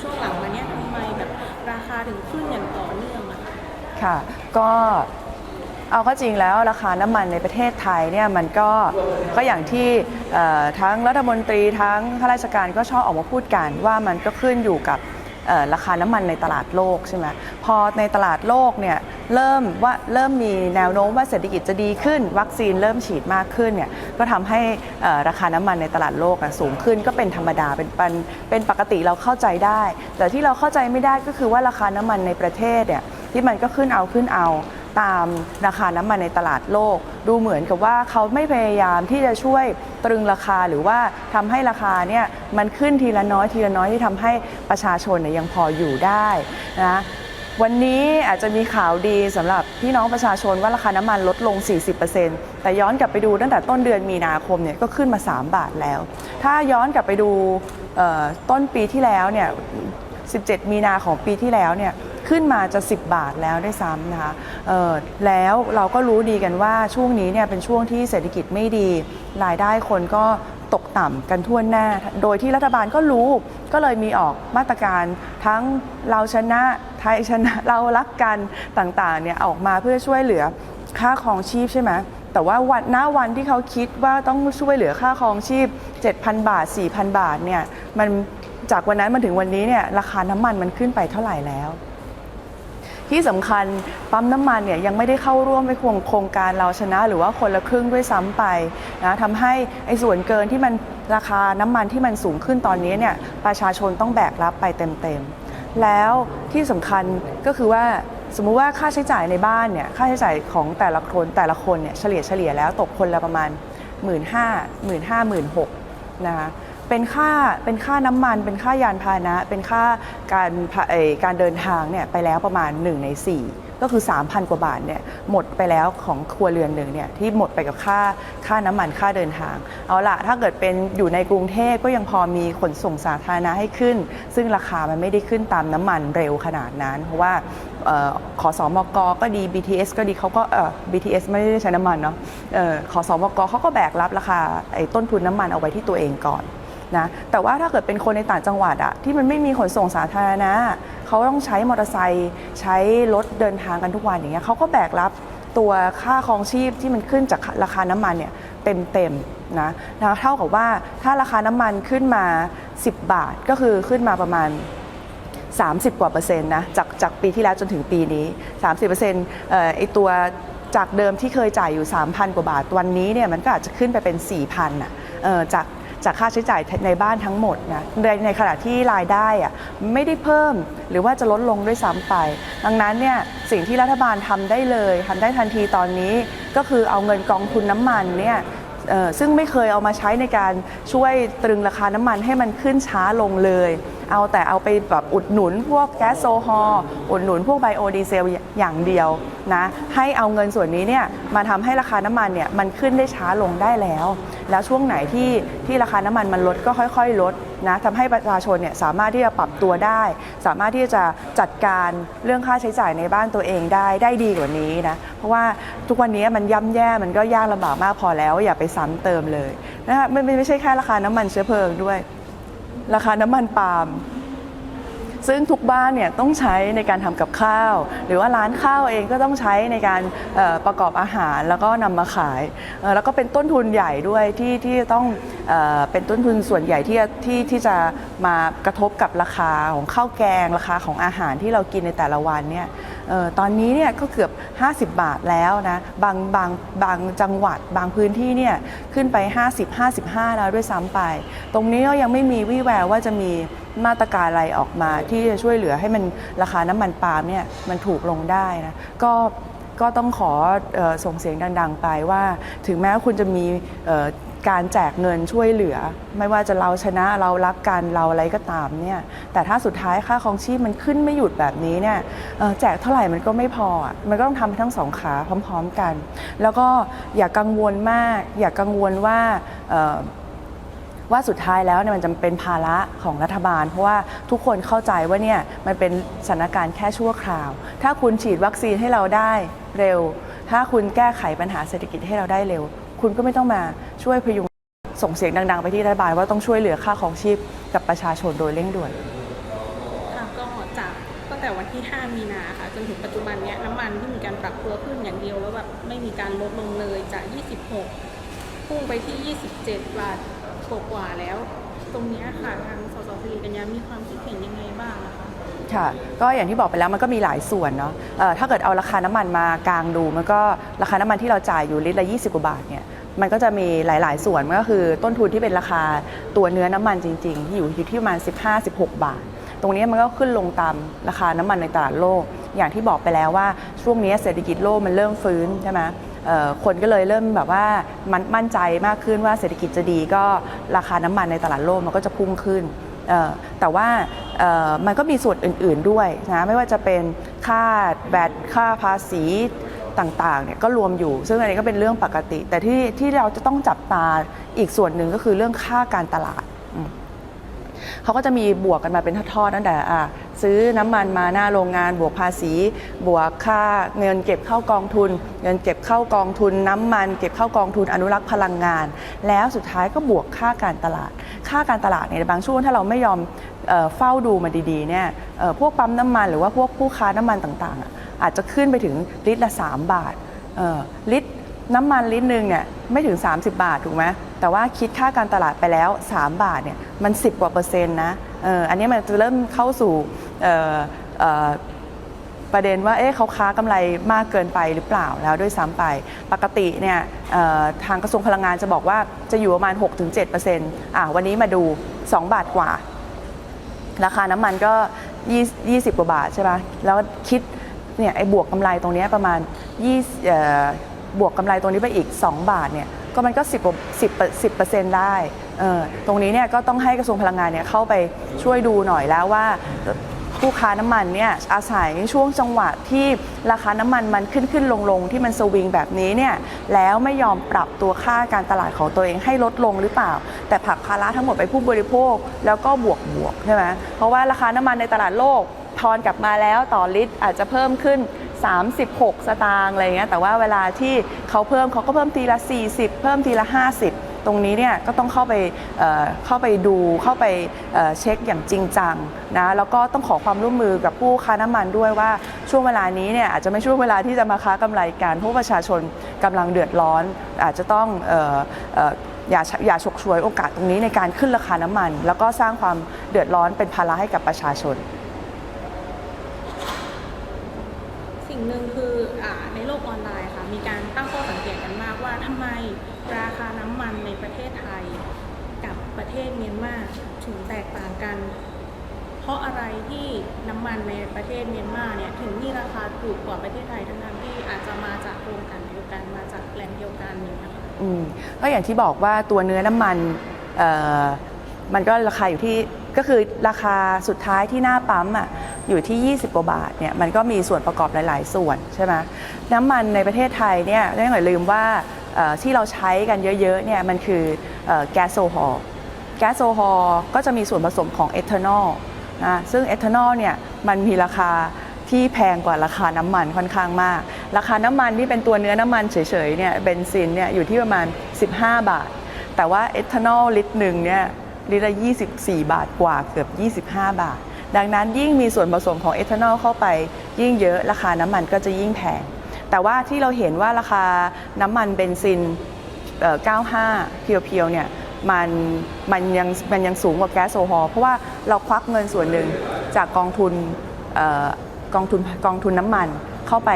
ช่วงหลังมาเนี้ยทำไมแบบราคาถึงขึ้นอย่างต่อเนื่องอะคะค่ะ ก็เอาเข้าจริงแล้วราคาน้ำมันในประเทศไทยเนี่ยมันก็ก็อย่างที่เอ่อทั้งรัฐมนตรีทั้งข้าราชการก็ชอบออกมาพูดกันว่ามันก็ขึ้นอยู่กับ ราคาน้ำมันในตลาดโลกใช่ไหมพอในตลาดโลกเนี่ยเริ่มว่าเริ่มมีแนวโน้มว่าเศรษฐกิจจะดีขึ้น วัคซีนเริ่มฉีดมากขึ้นเนี่ยก็ทำให้ราคาน้ำมันในตลาดโลกสูงขึ้นก็เป็นธรรมดาเป็นเป็นเป็นปกติเราเข้าใจได้ แต่ที่เราเข้าใจไม่ได้ก็คือว่าราคาน้ำมันในประเทศเนี่ยที่มันก็ขึ้นเอาขึ้นเอา ตามราคาน้ำมันในตลาดโลก ดูเหมือนกับว่าเขาไม่พยายามที่จะช่วยตรึงราคาหรือว่าทำให้ราคาเนี่ยมันขึ้นทีละน้อยทีละน้อยที่ทำให้ประชาชนเนี่ยยังพออยู่ได้นะวันนี้อาจจะมีข่าวดีสำหรับพี่น้องประชาชนว่าราคาน้ำมันลดลง 40%แต่ย้อนกลับไปดูตั้งแต่ต้นเดือนมีนาคมเนี่ยก็ขึ้นมา 3 บาทแล้ว ถ้าย้อนกลับไปดูต้นปีที่แล้วเนี่ย 17 มีนาของปีที่แล้วเนี่ย ขึ้นมาจะ 10 บาทแล้วได้ซ้ำนะคะแล้วเราก็รู้ดีกันว่าช่วงนี้เนี่ยเป็นช่วงที่เศรษฐกิจไม่ดี รายได้คนก็ตกต่ำกันทั่วหน้า โดยที่รัฐบาลก็รู้ก็เลยมีออกมาตรการทั้งเราชนะไทยชนะเรารักกันต่างๆเนี่ยออกมาเพื่อช่วยเหลือค่าครองชีพใช่ไหมแต่ว่าวันหน้าวันที่เขาคิดว่าต้องช่วยเหลือค่าครองชีพ 7,000 บาท 4,000 บาทเนี่ยมันจากวันนั้นมาถึงวันนี้เนี่ยราคาน้ำมันมันขึ้นไปเท่าไหร่แล้ว ที่สำคัญปั๊มน้ำมันเนี่ยยังไม่ได้เข้าร่วมในโครงการเราชนะ หรือว่าคนละครึ่งด้วยซ้ำไปนะทำให้ไอ้ส่วนเกินที่มันราคาน้ำมันที่มันสูงขึ้นตอนนี้เนี่ยประชาชนต้องแบกรับไปเต็มๆ แล้วที่สำคัญก็คือว่าสมมุติว่าค่าใช้จ่ายในบ้านเนี่ยค่าใช้จ่ายของแต่ละคนแต่ละคนเนี่ยเฉลี่ยเฉลี่ยแล้วตกคนละประมาณ 1 5 0 0 0 0 1 5 0 0 0 1 6 0 0นะคะ เป็นค่าเป็นค่าน้ำมัน เป็นค่ายานพาหนะ เป็นค่าการพาเอ่อการเดินทางเนี่ยไปแล้วประมาณ 1 ใน 4 ก็คือ 3,000 กว่าบาทเนี่ยหมดไปแล้วของครัวเรือนหนึ่งเนี่ยที่หมดไปกับค่าค่าน้ำมันค่าเดินทาง เอาละถ้าเกิดเป็นอยู่ในกรุงเทพก็ยังพอมีขนส่งสาธารณะให้ขึ้น ซึ่งราคามันไม่ได้ขึ้นตามน้ำมันเร็วขนาดนั้น เพราะว่าเอ่อขอสอมกก็ดี BTS ก็ดีเขาก็เอ่อ BTS ไม่ได้ใช้น้ำมันเนาะเอ่อขอสอมกเขาก็แบกรับราคาไอ้ต้นทุนน้ำมันเอาไว้ที่ตัวเองก่อน นะแต่ว่าถ้าเกิดเป็นคนในต่างจังหวัดอะที่มันไม่มีขนส่งสาธารณะเขาต้องใช้มอเตอร์ไซค์ใช้รถเดินทางกันทุกวันอย่างเงี้ยเขาก็แบกรับตัวค่าครองชีพที่มันขึ้นจากราคาน้ำมันเนี่ยเต็มๆนะนะเท่ากับว่าถ้าราคาน้ำมันขึ้นมา 10 บาทก็คือขึ้นมาประมาณ 30 กว่าเปอร์เซ็นต์นะจากจากปีที่แล้วจนถึงปีนี้ 30เปอร์เซ็นต์ไอตัวจากเดิมที่เคยจ่ายอยู่ 3,000 กว่าบาทวันนี้เนี่ยมันก็อาจจะขึ้นไปเป็น 4,000อะเอ่อจาก จากค่าใช้จ่ายในบ้านทั้งหมดนะในในขณะที่รายได้อะไม่ได้เพิ่มหรือว่าจะลดลงด้วยซ้ำไป ดังนั้นเนี่ยสิ่งที่รัฐบาลทำได้เลยทำได้ทันทีตอนนี้ก็คือเอาเงินกองทุนน้ำมันเนี่ยซึ่งไม่เคยเอามาใช้ในการช่วยตรึงราคาน้ำมันให้มันขึ้นช้าลงเลย เอาแต่เอาไปแบบอุดหนุนพวกแก๊สโซฮอล์อุดหนุนพวกไบโอดีเซลอย่างเดียวนะให้เอาเงินส่วนนี้เนี่ยมาทำให้ราคาน้ำมันเนี่ยมันขึ้นได้ช้าลงได้แล้ว แล้วช่วงไหนที่ที่ราคาน้ำมันมันลดก็ค่อยๆลดนะทำให้ประชาชนเนี่ยสามารถที่จะปรับตัวได้ สามารถที่จะจัดการเรื่องค่าใช้จ่ายในบ้านตัวเองได้ได้ดีกว่านี้นะเพราะว่าทุกวันนี้มันย่ำแย่มันก็ยากลำบากมากพอแล้ว อย่าไปซ้ำเติมเลยนะคะไม่ไม่ไม่ใช่แค่ราคาน้ำมันเชื้อเพลิงด้วย ราคาน้ำมันปาล์มซึ่งทุกบ้านเนี่ยต้องใช้ในการทำกับข้าว หรือว่าร้านข้าวเองก็ต้องใช้ในการประกอบอาหารแล้วก็นำมาขาย แล้วก็เป็นต้นทุนใหญ่ด้วยที่ที่ต้องเอเป็นต้นทุนส่วนใหญ่ที่ที่ที่จะมากระทบกับราคาของข้าวแกงราคาของอาหารที่เรากินในแต่ละวันเนี่ย ตอนนี้เนี่ยก็เกือบ 50 บาทแล้วนะบางบางบางจังหวัดบางพื้นที่เนี่ยขึ้นไป 50 55 แล้วด้วยซ้ำไป ตรงนี้ก็ยังไม่มีวี่แววว่าจะมีมาตรการอะไรออกมา ที่จะช่วยเหลือให้มันราคาน้ำมันปาล์มเนี่ยมันถูกลงได้นะก็ก็ต้องขอออส่งเสียงดัง ๆ ไปว่า ถึงแม้คุณจะมี การแจกเงินช่วยเหลือ ไม่ว่าจะเราชนะเรารักกันเราอะไรก็ตามเนี่ยแต่ถ้าสุดท้ายค่าครองชีพมันขึ้นไม่หยุดแบบนี้เนี่ยแจกเท่าไหร่มันก็ไม่พอ มันก็ต้องทำทั้งสองขาพร้อม ๆกัน แล้วก็อย่ากังวลมาก อย่ากังวลว่าว่าสุดท้ายแล้วเนี่ยมันจะเป็นภาระของรัฐบาล เพราะว่าทุกคนเข้าใจว่าเนี่ยมันเป็นสถานการณ์แค่ชั่วคราว ถ้าคุณฉีดวัคซีนให้เราได้เร็ว ถ้าคุณแก้ไขปัญหาเศรษฐกิจให้เราได้เร็ว คุณก็ไม่ต้องมาช่วยพยุงส่งเสียงดัง ๆ ไปที่รัฐบาลว่าต้องช่วยเหลือค่าของชีพกับประชาชนโดยเร่งด่วนก็จากตั้งแต่วันที่ 5 มีนาค่ะจนถึงปัจจุบันเนี้ยน้ำมันที่มีการปรับตัวขึ้นอย่างเดียวแล้วแบบไม่มีการลดลงเลยจาก 26 พุ่งไปที่ 27 บาทกว่าแล้ว ตรงนี้ค่ะทางสสสิริกัญญามีความคิดเห็นยังไงบ้างนะ ค่ะก็อย่างที่บอกไปแล้วมันก็มีหลายส่วนเนาะเอ่อถ้าเกิดเอาราคาน้ำมันมากลางดู มันก็ราคาน้ำมันที่เราจ่ายอยู่ลิตรละ 20 กว่าบาทเนี่ยมันก็จะมีหลาย ๆ ส่วนมันก็คือต้นทุนที่เป็นราคาตัวเนื้อน้ำมันจริง ๆ ที่อยู่อยู่ที่ประมาณ 15-16 บาท ตรงนี้มันก็ขึ้นลงตามราคาน้ำมันในตลาดโลก อย่างที่บอกไปแล้วว่าช่วงนี้เศรษฐกิจโลกมันเริ่มฟื้นใช่ไหมเอ่อคนก็เลยเริ่มแบบว่ามันมั่นใจมากขึ้นว่าเศรษฐกิจจะดีก็ราคาน้ำมันในตลาดโลกมันก็จะพุ่งขึ้น แต่ว่ามันก็มีส่วนอื่น ๆด้วยนะไม่ว่าจะเป็นค่าแบตค่าภาษีต่างๆเนี่ยก็รวมอยู่ ซึ่งอันนี้ก็เป็นเรื่องปกติ แต่ที่ที่เราจะต้องจับตาอีกส่วนหนึ่งก็คือเรื่องค่าการตลาดเขาก็จะมีบวกกันมาเป็นทอดๆตั้งแต่อะ ซื้อน้ำมันมาหน้าโรงงาน บวกภาษี บวกค่าเงินเก็บเข้ากองทุน เงินเก็บเข้ากองทุน น้ำมัน เก็บเข้ากองทุนอนุรักษ์พลังงาน แล้วสุดท้ายก็บวกค่าการตลาด ค่าการตลาดเนี่ยบางช่วงถ้าเราไม่ยอมเฝ้าดูมันดีๆเนี่ยพวกปั๊มน้ำมันหรือว่าพวกผู้ค้าน้ำมันต่างๆ อาจจะขึ้นไปถึงลิตรละ 3 บาทลิตรน้ำมันลิตรหนึ่งเนี่ยไม่ถึง 30 บาทถูกไหมแต่ว่าคิดค่าการตลาดไปแล้ว 3 บาทเนี่ยมัน 10 กว่าเปอร์เซ็นต์นะอออันนี้มันจะเริ่มเข้าสู่ ประเด็นว่าเอ๊ะเขาค้ากำไรมากเกินไปหรือเปล่าแล้วด้วยซ้ำไป ปกติเนี่ยทางกระทรวงพลังงานจะบอกว่าจะอยู่ประมาณ 6-7%อะวันนี้มาดู 2 บาทกว่า ราคาน้ำมันก็ 20 กว่าบาทใช่ไหมแล้วคิดเนี่ยไอ้บวกกำไรตรงนี้ประมาณ20บวกกำไรตรงนี้ไปอีก 2 บาทเนี่ยก็มันก็ 10กว่า10 10เปอร์เซ็นต์ได้ตรงนี้เนี่ยก็ต้องให้กระทรวงพลังงานเนี่ยเข้าไปช่วยดูหน่อยแล้วว่า ผู้ค้าน้ำมันเนี่ยอาศัยช่วงจังหวะที่ราคาน้ำมันมันขึ้นขึ้นลงลงที่มันสวิงแบบนี้เนี่ยแล้วไม่ยอมปรับตัวค่าการตลาดของตัวเองให้ลดลงหรือเปล่า แต่ผักภาระทั้งหมดไปผู้บริโภคแล้วก็บวกบวกใช่ไหมเพราะว่าราคาน้ำมันในตลาดโลกทอนกลับมาแล้วต่อลิตรอาจจะเพิ่มขึ้น 36 สตางค์อะไรเงี้ยแต่ว่าเวลาที่เขาเพิ่มเขาก็เพิ่มทีละ 40 เพิ่มทีละ 50 ตรงนี้เนี่ยก็ต้องเข้าไปเเข้าไปดูเข้าไปเเช็คอย่างจริงจังนะแล้วก็ต้องขอความร่วมมือกับผู้ค้าน้ำมันด้วยว่าช่วงเวลานี้เนี่ยอาจจะไม่ช่วงเวลาที่จะมาค้ากำไรกันเพราะประชาชนกำลังเดือดร้อน อาจจะต้องอย่าอย่าฉกฉวยโอกาสตรงนี้ในการขึ้นราคาน้ำมัน แล้วก็สร้างความเดือดร้อนเป็นภาระให้กับประชาชน สิ่งหนึ่งคืออในโลกออนไลน์ค่ะมีการตั้งข้อสังเกต ศเมียนมาถึงแตกต่างกัน เพราะอะไรที่น้ำมันในประเทศเมียนมาเนี่ยถึงมีราคาถูกกว่าประเทศไทยทั้งๆที่อาจจะมาจากโรงกลั่นเดียวกันมาจากแหล่งเดียวกันอย่างนี้ยค่ะอืมก็อย่างที่บอกว่าตัวเนื้อน้ำมันเอ่อมันก็ราคาอยู่ที่ก็คือราคาสุดท้ายที่หน้าปั๊มอะอยู่ที่ 20 กว่าบาทเนี่ยมันก็มีส่วนประกอบหลาย ๆ ส่วนใช่ไหมน้ำมันในประเทศไทยเนี่ยไม่ต้องอย่าลืมว่าที่เราใช้กันเยอะ ๆ เนี่ยมันคือเอ่อแก๊สโซฮอล์ แก๊สโซฮอล์ก็จะมีส่วนผสมของเอทานอลนะซึ่งเอทานอลเนี่ยมันมีราคาที่แพงกว่าราคาน้ำมันค่อนข้างมาก ราคาน้ำมันที่เป็นตัวเนื้อน้ำมันเฉยๆเนี่ยเบนซินเนี่ยอยู่ที่ประมาณ 15 บาท แต่ว่าเอทานอลลิตรหนึ่งเนี่ยลิตรละ24 บาทกว่าเกือบ 25 บาท ดังนั้นยิ่งมีส่วนผสมของเอทานอลเข้าไป ยิ่งเยอะราคาน้ำมันก็จะยิ่งแพง แต่ว่าที่เราเห็นว่าราคาน้ำมันเบนซินเอ่อ95 เพียวๆเนี่ย มันมันยังมันยังสูงกว่าแก๊สโซฮอล์เพราะว่าเราควักเงินส่วนหนึ่งจากกองทุนออกองทุนกองทุนน้ำมันเข้าไป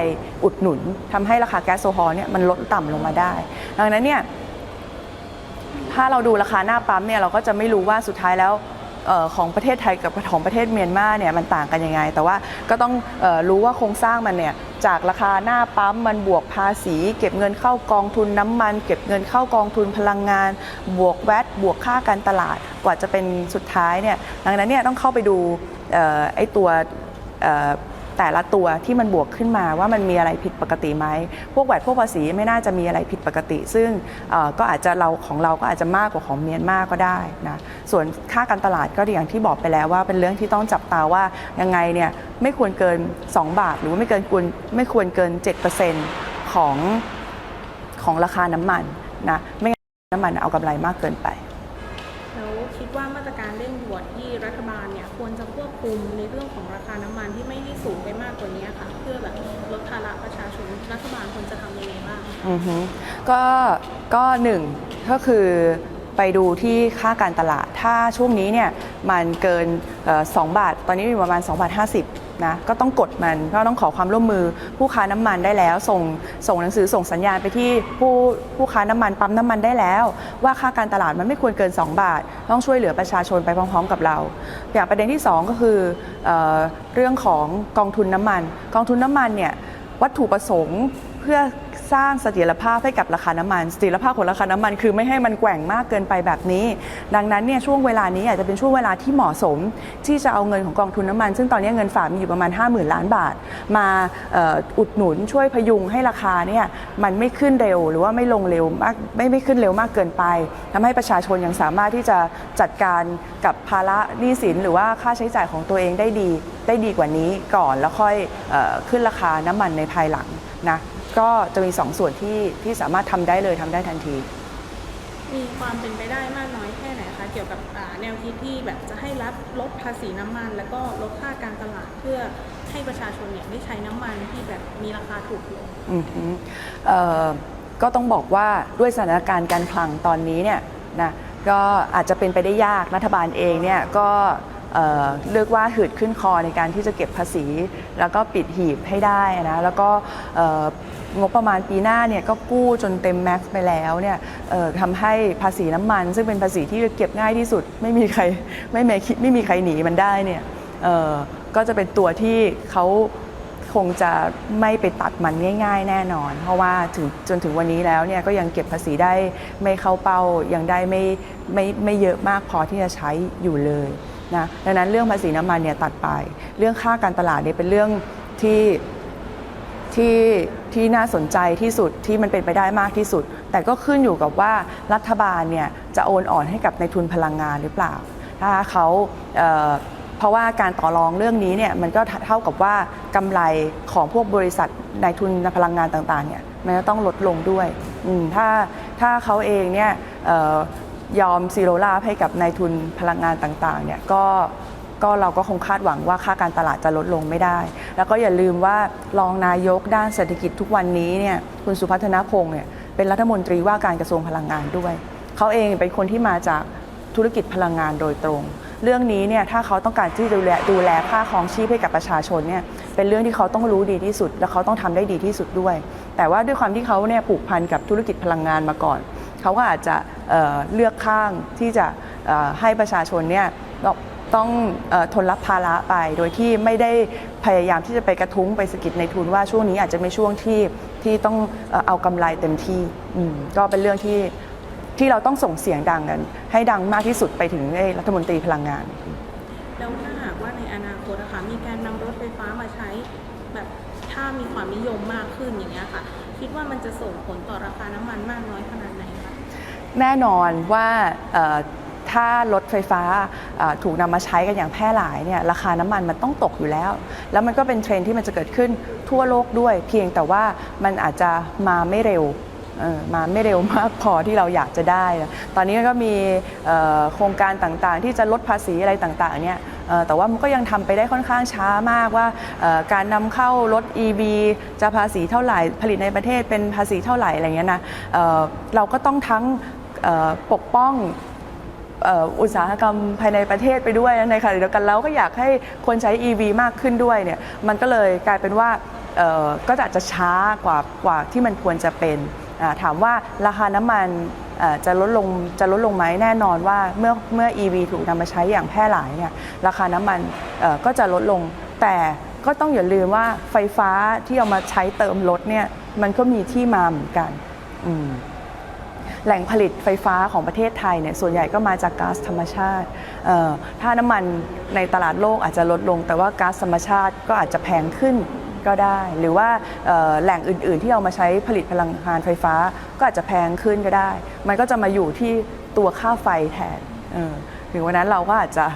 อุดหนุนทำให้ราคาแก๊สโซฮอล์เนี่ยมันลดต่ำลงมาได้ ดังนั้นเนี่ยถ้าเราดูราคาหน้าปั๊มเนี่ยเราก็จะไม่รู้ว่าสุดท้ายแล้วออของประเทศไทยกับของประเทศเมียนมาเนี่ยมันต่างกันยังไง แต่ว่าก็ต้องออรู้ว่าโครงสร้างมันเนี่ย จากราคาหน้าปั๊มมันบวกภาษี เก็บเงินเข้ากองทุนน้ำมัน เก็บเงินเข้ากองทุนพลังงาน บวกแวตบวกค่าการตลาดกว่าจะเป็นสุดท้ายเนี่ยดังนั้นเนี่ยต้องเข้าไปดูออไอ้ตัว แต่ละตัวที่มันบวกขึ้นมาว่ามันมีอะไรผิดปกติไหม พวกแวดพวกภาษีไม่น่าจะมีอะไรผิดปกติ ซึ่งก็อาจจะเราของเราก็อาจจะมากกว่าของเมียนมาก็ได้นะส่วนค่าการตลาดก็อย่างที่บอกไปแล้วว่าเป็นเรื่องที่ต้องจับตาว่ายังไงเนี่ยไม่ควรเกิน 2 บาท หรือไม่เกินควรไม่ควรเกิน 7%ของของราคาน้ำมันนะไม่งั้นน้ำมันเอากำไรมากเกินไปแล้วคิดว่ามาตรการเร่งด่วนที่รัฐบาลเนี่ยควรจะควบคุมในเรื่องของ ควรจะทำยังไงบ้าง อือฮึก็ก็หนึ่งก็คือไปดูที่ค่าการตลาด ถ้าช่วงนี้เนี่ยมันเกินเอ่อ2บาท ตอนนี้มีประมาณ2บาท50นะก็ต้องกดมันก็ต้องขอความร่วมมือผู้ค้าน้ำมันได้แล้ว ส่งส่งหนังสือส่งสัญญาณไปที่ผู้ผู้ค้าน้ำมันปั๊มน้ำมันได้แล้ว ว่าค่าการตลาดมันไม่ควรเกิน 2 บาท ต้องช่วยเหลือประชาชนไปพร้อม ๆ กับเรา อย่างประเด็นที่ 2 ก็คือเออเรื่องของกองทุนน้ำมัน กองทุนน้ำมันเนี่ยวัตถุประสงค์ เพื่อสร้างเสถียรภาพให้กับราคาน้ำมันเสถียรภาพของราคาน้ำมันคือไม่ให้มันแกว่งมากเกินไปแบบนี้ ดังนั้นเนี่ยช่วงเวลานี้อาจจะเป็นช่วงเวลาที่เหมาะสม ที่จะเอาเงินของกองทุนน้ำมัน ซึ่งตอนนี้เงินฝากมีอยู่ประมาณ 5 0,000 ล้านบาท มาอ,อุดหนุนช่วยพยุงให้ราคาเนี่ยมันไม่ขึ้นเร็วหรือว่าไม่ลงเร็วมากไม่ไม่ขึ้นเร็วมากเกินไปทำให้ประชาชนยังสามารถที่จะจัดการกับภาระหนี้สิน หรือว่าค่าใช้จ่ายของตัวเองได้ดี ได้ดีกว่านี้ก่อนแล้วค่อยออขึ้นราคาน้ำมันในภายหลังนะ ก็จะมีสองส่วนที่ที่สามารถทำได้เลยทำได้ทันที มีความเป็นไปได้มากน้อยแค่ไหนคะเกี่ยวกับอ่าแนวคิดที่แบบจะให้รัฐลดภาษีน้ำมัน แล้วก็ลดค่าการตลาดเพื่อให้ประชาชนเนี่ยได้ใช้น้ำมันที่แบบมีราคาถูกลงอือหือเอ่อก็ต้องบอกว่าด้วยสถานการณ์การคลังตอนนี้เนี่ยนะก็อาจจะเป็นไปได้ยากรัฐบาลเองเนี่ยก็ เอ่อเรียกว่าหืดขึ้นคอในการที่จะเก็บภาษี แล้วก็ปิดหีบให้ได้นะแล้วก็งบประมาณปีหน้าเนี่ยก็กู้จนเต็มแม็กซ์ไปแล้วเนี่ยทำให้ภาษีน้ำมัน ซึ่งเป็นภาษีที่เก็บง่ายที่สุดไม่มีใครไม่มีไม่มีใครหนีมันได้เนี่ยก็จะเป็นตัวที่เขาคงจะไม่ไปตัดมันง่าย ๆ แน่นอน เพราะว่าถึงจนถึงวันนี้แล้วเนี่ยก็ยังเก็บภาษีได้ไม่เข้าเป้ายังได้ไม่ไม่ไม่เยอะมากพอที่จะใช้อยู่เลย นะดังนั้นเรื่องภาษีน้ำมันเนี่ยตัดไป เรื่องค่าการตลาดเนี่ยเป็นเรื่องที่ที่ที่น่าสนใจที่สุดที่มันเป็นไปได้มากที่สุด แต่ก็ขึ้นอยู่กับว่ารัฐบาลเนี่ยจะโอนอ่อนให้กับในทุนพลังงานหรือเปล่า ถ้าเขาเเพราะว่าการต่อรองเรื่องนี้เนี่ยมันก็เท่ากับว่ากำไรของพวกบริษัทในทุนพลังงานต่างๆเนี่ยมันจะต้องลดลงด้วยถ้าถ้าเขาเองเนี่ย ยอมซีโรล่าให้กับนายทุนพลังงานต่างๆเนี่ยก็ก็เราก็คงคาดหวังว่าค่าการตลาดจะลดลงไม่ได้ แล้วก็อย่าลืมว่ารองนายกด้านเศรษฐกิจทุกวันนี้เนี่ยคุณสุพัฒนพงศ์เนี่ยเป็นรัฐมนตรีว่าการกระทรวงพลังงานด้วย เขาเองเป็นคนที่มาจากธุรกิจพลังงานโดยตรง เรื่องนี้เนี่ยถ้าเขาต้องการที่จะดูแลดูแลค่าครองชีพให้กับประชาชนเนี่ยเป็นเรื่องที่เขาต้องรู้ดีที่สุด และเขาต้องทำได้ดีที่สุดด้วย แต่ว่าด้วยความที่เขาเนี่ยผูกพันกับธุรกิจพลังงานมาก่อน เขาก็อาจจะ เเลือกข้างที่จะให้ประชาชนเนี่ยต้องต้องทนรับภาระไป โดยที่ไม่ได้พยายามที่จะไปกระทุ้งไปสะกิดในทุนว่าช่วงนี้อาจจะไม่ช่วงที่ที่ต้องเอ่อเอากำไรเต็มที่ก็เป็นเรื่องที่ที่เราต้องส่งเสียงดังกัน ให้ดังมากที่สุดไปถึงรัฐมนตรีพลังงาน แล้วถ้าหากว่าในอนาคตนะคะมีการนำรถไฟฟ้ามาใช้แบบถ้ามีความนิยมมากขึ้นอย่างเงี้ยค่ะ คิดว่ามันจะส่งผลต่อราคาน้ำมันมากน้อยขนาดไหน แน่นอนว่าถ้ารถไฟฟ้าถูกนำมาใช้กันอย่างแพร่หลายเนี่ยราคาน้ำมันมันต้องตกอยู่แล้ว แล้วมันก็เป็นเทรนที่มันจะเกิดขึ้นทั่วโลกด้วย เพียงแต่ว่ามันอาจจะมาไม่เร็วมาไม่เร็วมากพอที่เราอยากจะได้ ตอนนี้ก็มีโครงการต่างๆ ที่จะลดภาษีอะไรต่างๆเนี่ยแต่ว่ามันก็ยังทำไปได้ค่อนข้างช้ามากว่าการนำเข้ารถ EV จะภาษีเท่าไหร่ ผลิตในประเทศเป็นภาษีเท่าไหร่อะไรเงี้ยนะเราก็ต้องทั้ง ปกป้องอุตสาหกรรมภายในประเทศไปด้วยในขณะเดียวกันเราก็อยากให้คนใช้ EV มากขึ้นด้วยเนี่ยมันก็เลยกลายเป็นว่าก็อาจจะช้ากว่ากว่าที่มันควรจะเป็นถามว่าราคาน้ำมันจะลดลงจะลดลงไหมแน่นอนว่าเมื่อเมื่อ EV ถูกนำมาใช้อย่างแพร่หลายเนี่ยราคาน้ำมันก็จะลดลง แต่ก็ต้องอย่าลืมว่าไฟฟ้าที่เอามาใช้เติมรถเนี่ยมันก็มีที่มาเหมือนกัน อืม แหล่งผลิตไฟฟ้าของประเทศไทยเนี่ยส่วนใหญ่ก็มาจากก๊าซธรรมชาติ ถ้าน้ำมันในตลาดโลกอาจจะลดลง แต่ว่าก๊าซธรรมชาติก็อาจจะแพงขึ้นก็ได้ หรือว่าแหล่งอื่นๆ ที่เอามาใช้ผลิตพลังงานไฟฟ้าก็อาจจะแพงขึ้นก็ได้ มันก็จะมาอยู่ที่ตัวค่าไฟแทนถึงวันนั้นเราก็อาจจะ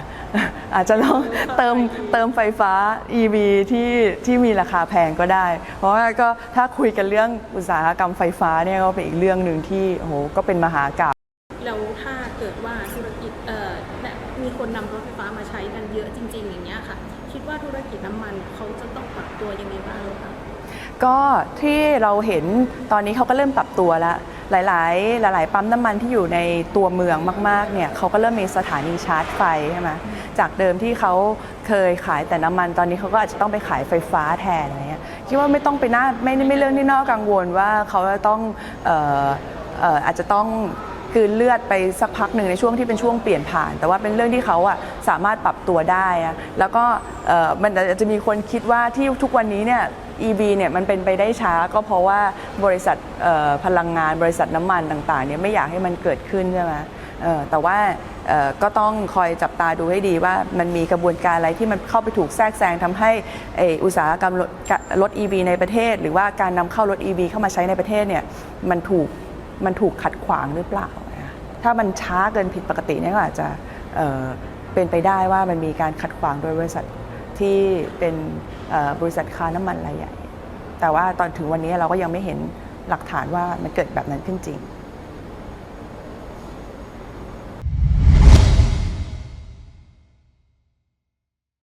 อาจจะต้องเติมเติมไฟฟ้า EV ที่ที่มีราคาแพงก็ได้ เพราะว่าก็ถ้าคุยกันเรื่องอุตสาหกรรมไฟฟ้าเนี่ยก็เป็นอีกเรื่องหนึ่งที่โอ้โหก็เป็นมหากาพย์แล้วถ้าเกิดว่าธุรกิจเอ่อคนนำรถไฟฟ้ามาใช้กันเยอะจริง ๆ อย่างเงี้ยค่ะ คิดว่าธุรกิจน้ำมันเขาจะต้องปรับตัวยังไงบ้างคะก็ที่เราเห็นตอนนี้เขาก็เริ่มปรับตัวแล้ว หลาย ๆ หลาย ๆ ปั๊มน้ำมันที่อยู่ในตัวเมืองมาก ๆ เนี่ยเขาก็เริ่มมีสถานีชาร์จไฟใช่ไหมจากเดิมที่เขาเคยขายแต่น้ำมันตอนนี้เขาก็อาจจะต้องไปขายไฟฟ้าแทนอะไรเงี้ยคิดว่าไม่ต้องไปน่าไม่ไม่เรื่องที่น่ากังวลว่าเขาจะต้องเอ่อเอ่ออาจจะต้องกืนเลือดไปสักพักหนึ่งในช่วงที่เป็นช่วงเปลี่ยนผ่าน แต่ว่าเป็นเรื่องที่เขาอะสามารถปรับตัวได้นะแล้วก็เอ่อมันอาจจะมีคนคิดว่าที่ทุกวันนี้เนี่ย EV เนี่ยมันเป็นไปได้ช้าก็เพราะว่าบริษัทพลังงานบริษัทน้ำมันต่างๆเนี่ยไม่อยากให้มันเกิดขึ้นใช่ไหมแต่ว่าก็ต้องคอยจับตาดูให้ดีว่ามันมีกระบวนการอะไรที่มันเข้าไปถูกแทรกแซงทำให้อุตสาหกรรมรถ EV ในประเทศ หรือว่าการนำเข้ารถ EV เข้ามาใช้ในประเทศเนี่ยมันถูกมันถูกขัดขวางหรือเปล่า ถ้ามันช้าเกินผิดปกติเนี่ยก็อาจจะเเป็นไปได้ว่ามันมีการขัดขวางโดยบริษัทที่เป็น บริษัทค้าน้ำมันรายใหญ่ แต่ว่าตอนถึงวันนี้เราก็ยังไม่เห็นหลักฐานว่ามันเกิดแบบนั้นขึ้นจริง